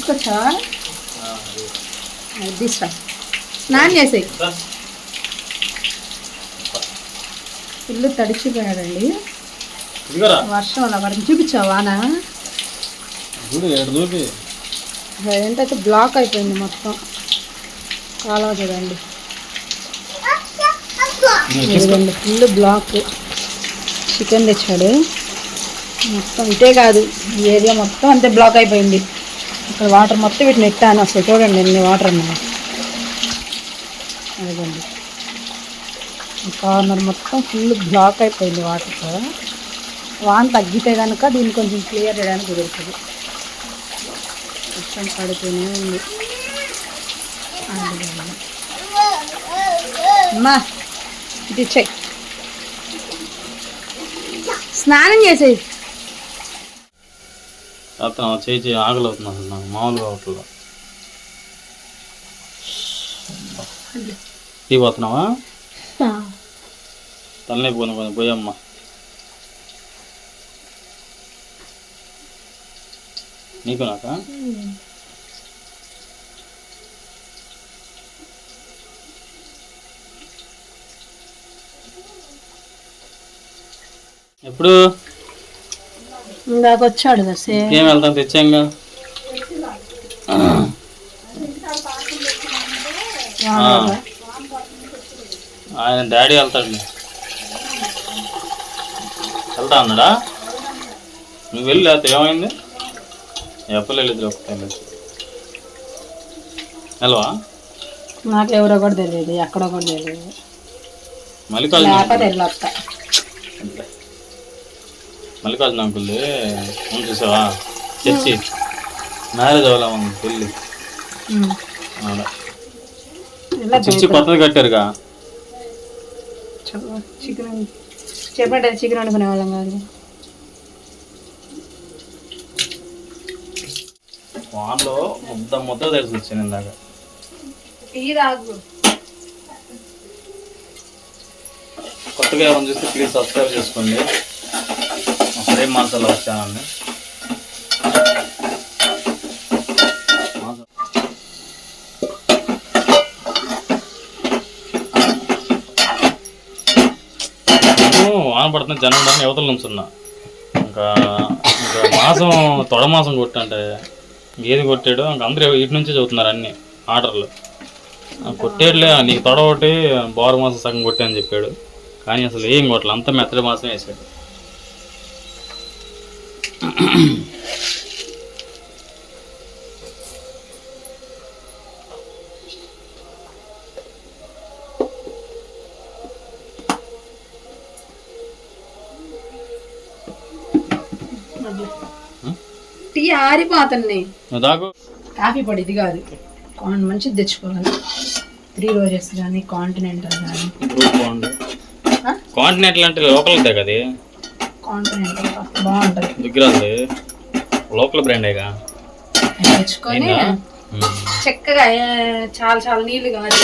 తీసుకొచ్చావా? తీసురా స్నానం చేసేయి. ఇల్లు తడిచిపోయాడండి. వర్షం అలా పడింది చూపించావా వాన చూడు ఏడు చూపి ఏంటంటే బ్లాక్ అయిపోయింది మొత్తం. కాలువ చూడండి. ఇదిగోండి ఫుల్ బ్లాక్. చికెన్ తెచ్చాడు. మొత్తం ఇటే కాదు ఈ ఏరియా మొత్తం అంతే బ్లాక్ అయిపోయింది. ఇక్కడ వాటర్ మొత్తం వీటిని ఎట్టాను అసలు చూడండి ఎన్ని వాటర్ ఉన్నాయి. అదిగోండి. కార్నర్ మొత్తం ఫుల్ బ్లాక్ అయిపోయింది వాటర్తో వాన్ తగ్గితే కనుక దీన్ని కొంచెం క్లియర్ చేయడానికి కుదురుతుంది. మొత్తం పడుతూనే ఉంది. అదిగోండి. అమ్మా ఇది చెయ్యి స్నానం చేసేది అతను చేయి చేయి ఆకలి అవుతుంది అసలు నాకు మామూలుగా అవట్లేదు టీ పోతున్నావా? తలనే పోను పోను పోయమ్మా. నీకు నాకా? ఎప్పుడు? ఇందాక వచ్చాడు కదా ఏం వెళ్తాం తెచ్చాంగా. ఆయన డాడీ వెళ్తాడు. వెళ్తా అన్నాడా? నువ్వు వెళ్ళి లేకపోతే ఏమైంది? ఎప్పుడు వెళ్ళిద్దు ఒకసారి వెళ్ళవా నాకు ఎవరో కూడా తెలియదు ఎక్కడో కూడా తెలియదు. అంతే. మల్లికార్జున అంకుల్ది ఉంది చూసావా? చర్చి. మ్యారేజ్ అవ్వాలా ఉంది పెళ్ళి. చర్చి కొత్తది కట్టారుగా. చికెన్ చెప్పండి చికెన్ వండుకునే వాళ్ళం కాదు. వాన్లో ముద్ద ముద్ద తెలిసి వచ్చాను ఇందాక. కొత్తగా ఎవరైనా చూస్తే ప్లీజ్ సబ్స్క్రైబ్ చేసుకోండి. మా మసాలా వచ్చానండి నేను జనం దాన్ని యువతల నుంచున్నా ఇంకా ఇంకా మాసం తొడ మాసం కొట్టంటే ఏది కొట్టాడు ఇంకా అందరూ ఇటు నుంచే చదువుతున్నారు అన్ని ఆర్డర్లు. కొట్టేట్లే నీకు తొడ ఒకటి బోర మాసం సగం కొట్టే అని చెప్పాడు. కానీ అసలు ఏం కొట్టలే అంత మెత్తడి మాసం వేసాడు. టీ ఆరిపోతుంది. కాఫీ పొడి ఇది కాదు. కాన్ మంచిది తెచ్చుకోవాలి. త్రీ రోజెస్ కానీ కాంటినెంటల్ కానీ. కాంటినెంటల్ అంటే లోకల్దే కదా బాగుంటుంది. దిగ్గరాది లోకల్ బ్రాండేగా తెచ్చుకొని? చక్కగా చాలా చాలా నీళ్ళు కాదు.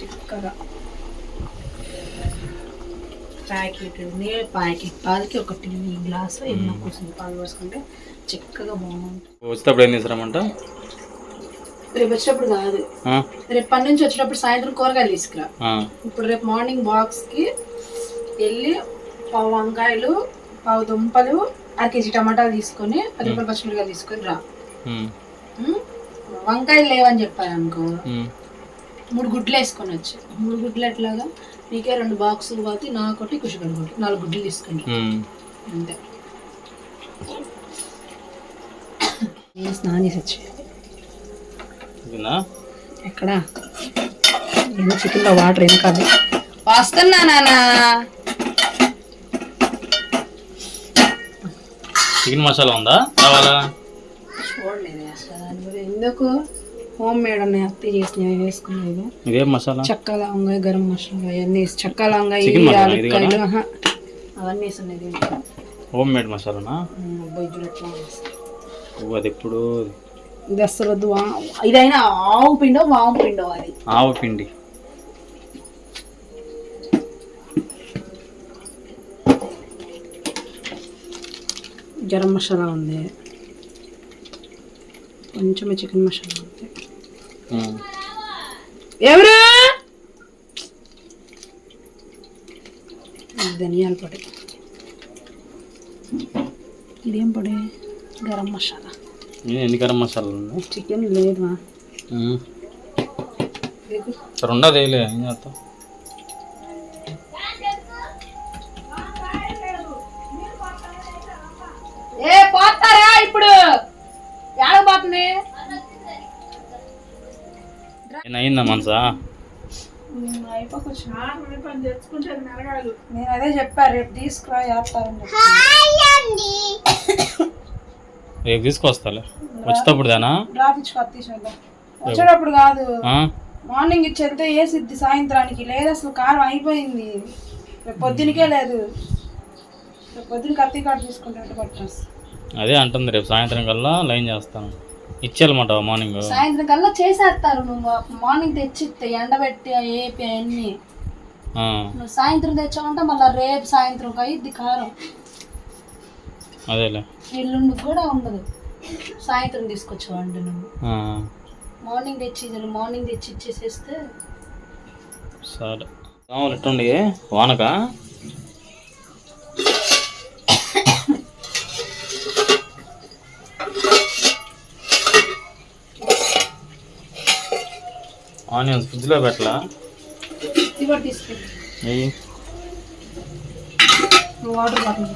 చక్కగా. ప్యాకెట్ నీళ్ళ ప్యాకెట్ పాలకి ఒక టీ గ్లాసు ఎన్నో కూర్చుంది పాలు పోసుకుంటే చక్కగా బాగుంటుంది. వచ్చేటప్పుడు ఏం తీసుకురామంట రేపు వచ్చేటప్పుడు కాదు? రేపు పని నుంచి వచ్చేటప్పుడు సాయంత్రం కూరగాయలు తీసుకురా. ఇప్పుడు రేపు మార్నింగ్ బాక్స్కి వెళ్ళి పావు వంకాయలు పావు దుంపలు అర కేజీ టమాటాలు తీసుకొని పది రూపాయలు పచ్చిమిరకాయలు తీసుకొని రా? వంకాయలు లేవని చెప్పాను అనుకో. మూడు గుడ్లు వేసుకొని వచ్చి. మూడు గుడ్లు ఎట్లాగా? నీకే రెండు బాక్సులు పోతే కుషిగడ ఒకటి నాలుగు గుడ్లు తీసుకుని ఉమ్. అంతే. నేను స్నానం చేసి వచ్చి. ఎక్కడ? చికెన్లో వాటర్ ఏం కాదు. వస్తున్నా నాన్న. చికెన్ మసాలా ఉందా? కావాలా? చూడలేదు అసలు దాని గురించి ఎందుకు? హోమ్ మేడ్ ఉన్నాయి అత్తి చేసినవి వేసుకునేవి ఇదేం మసాలా. చెక్క లవంగా గరం మసాలా అవన్నీ వేసి చెక్క లవంగా మసాలా ఇది యాలక్కాయలు ఆహా. అవన్నీ వేసి ఉన్నాయి దీంట్లో హోమ్ మేడ్ మసాలానా? బొయ్యి చూడు ఎట్లా ఉంది. ఓ, అది ఎప్పుడు? ఇది అసలు వద్దు వా- ఇదైనా ఆవు పిండో వాము పిండో అది. ఆవు పిండి. గరం మసాలా ఉంది. కొంచెం చికెన్ మసాలా ఉమ్. ఎవరు? ధనియాల పొడి. ఇదేం పొడి? గరం మసాలా. ఎన్ని గరం ఉన్నాయి? చికెన్ లేదుమా. సరే ఉండదు వేయలే ఏం చేస్తాం ఏ పోతారా ఇప్పుడు? ఎక్కడ పోతుంది? ఏం అయిందా మనసా? నేను అదే చెప్పా రేపు తీసుకురా రేపు తీసుకొస్తాలే. కొత్త తీసేద్దాం వచ్చేటప్పుడు కాదు? మార్నింగ్ ఇచ్చి వెళ్తే వేసిద్ది సాయంత్రానికి? లేదు అసలు కారం అయిపోయింది రేపు పొద్దునకే లేదు. రేపు పొద్దున కత్తి కాడ తీసుకుంటే పట్టేస్తా అదే అంటుంది రేపు సాయంత్రం కల్లా లైన్ చేస్తాను. ఇచ్చేయాలన్నమాట మార్నింగ్ సాయంత్రం కల్లా చేసేస్తారు నువ్వు. మార్నింగ్ తెచ్చిస్తే ఎండబెట్టి ఏపి అన్ని. నువ్వు సాయంత్రం తెచ్చావంటే మళ్ళీ రేపు సాయంత్రం అయ్యిద్ది కారం. అదేలే. ఎల్లుండి కూడా ఉండదు. సాయంత్రం తీసుకొచ్చేవాడి నువ్వు. మార్నింగ్ తెచ్చి మార్నింగ్ తెచ్చి ఇచ్చేసేస్తే. సరే. ఎట్టుండి? వానకా? ఆనియన్స్ ఫ్రిడ్జ్లో పెట్టలా? నెయ్యి వాటర్ బాటిల్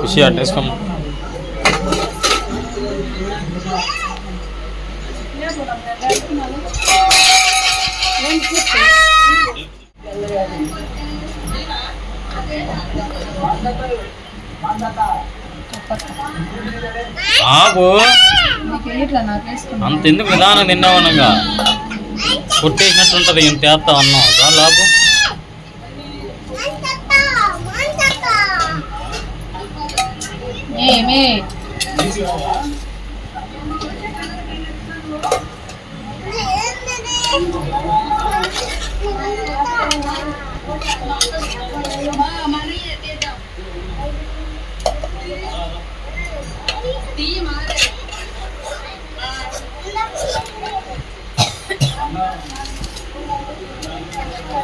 ఖుషి అట్ట వేసుకోమ్మ. ఆగు. అంత ఎందుకు నిదానం తిన్నావనగా కొట్టేసినట్టు ఉంటుంది ఇంత వేస్తా అన్నావు? చాలు ఆపు ఏమే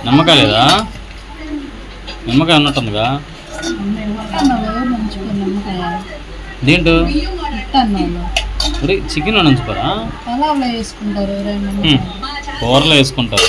నిమ్మకాయ లేదా? నిమ్మకాయ ఉన్నట్టుందిగా. దేంటో? ఒరే చికెన్ నంచుకోరా. కూరలో వేసుకుంటారు.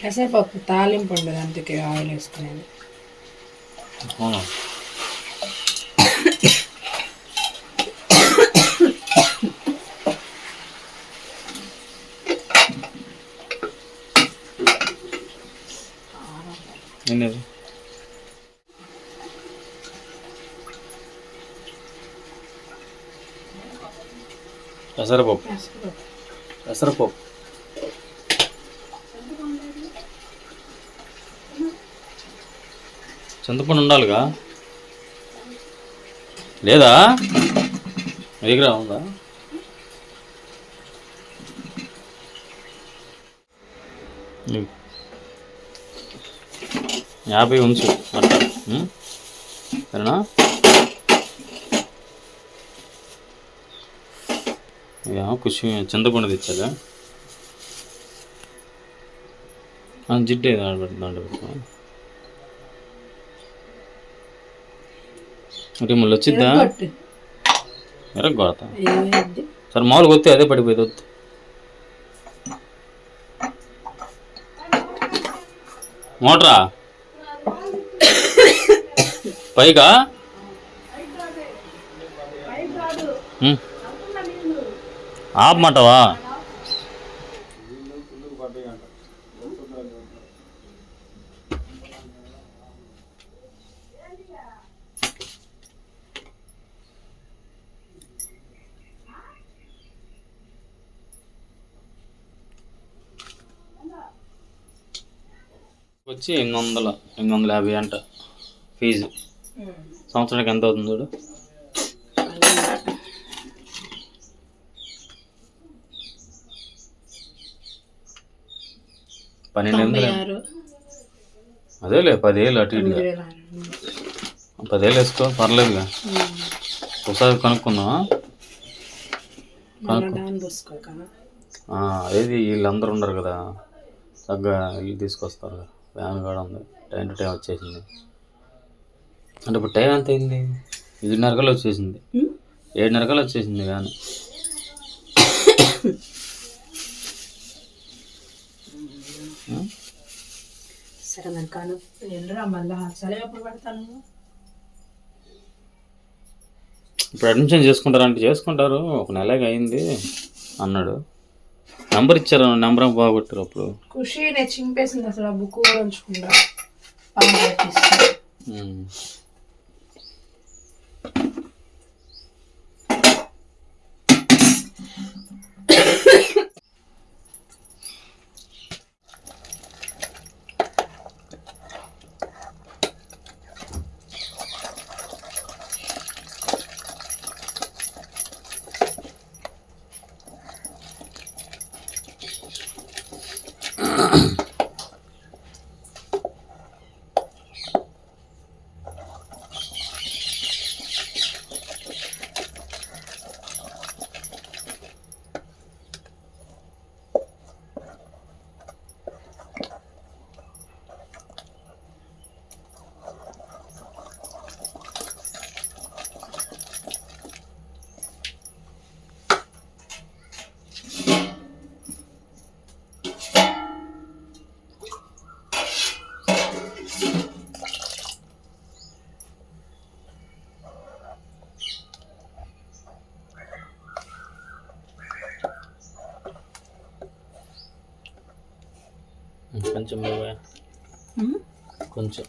పెసరపప్పు తాలింపు ఉండదు అందుకే ఆయిల్ వేసుకునేది. పెసరపప్పు. పెసరపప్పు. చింతపండు ఉండాలిగా? లేదా? దగ్గర ఉందా? యాభై ఉంచు అట్లా సరేనా? ఖుషి చింతపండు తెచ్చాగా ఆ, జిడ్డు ఏదో ఆడబెట్టు దాంట్లో పెట్టుకో మరి మళ్ళీ వచ్చిద్దా? సరే మామూలుగా వస్తే అదే పడిపోయేది వద్దు. మోటరా? పైగా. ఆపమంటావా? వచ్చి ఎనిమిది వందల ఎనిమిది వందల యాభై అంట ఫీజు. సంవత్సరానికి ఎంత అవుతుంది చూడు? పన్నెండు అదేలే పదేళ్ళు అటు ఇటుగా ఆరు. పదేళ్ళు వేసుకో పర్లేదుగా. ఒకసారి కనుక్కుందామా? అదేది వీళ్ళందరూ ఉండరు కదా. చక్కగా ఇల్లు తీసుకొస్తారు వ్యాన్ కూడా ఉంది. టైం టు టైం వచ్చేసింది. అంటే ఇప్పుడు టైం ఎంత అయింది? ఏడున్నర కల్లా వచ్చేసింది. ఉమ్. ఏడున్నర కల్లా వచ్చేసింది వ్యాన్ ఆ? సరే మరి కాను వెళ్ళరా మళ్ళా సరే ఎప్పుడు పడతాను ఇప్పుడు అడ్మిషన్ చేసుకుంటారంటే చేసుకుంటారు. ఒక నెలగా అయింది అన్నాడు. నెంబర్ ఇచ్చారు నెంబర్ బాగొట్టారు అప్పుడు. ఖుషి నేను చింపేసింది అసలు ఆ బుక్ కూడా. ఉంచకుండా కొంచెం. కొంచెం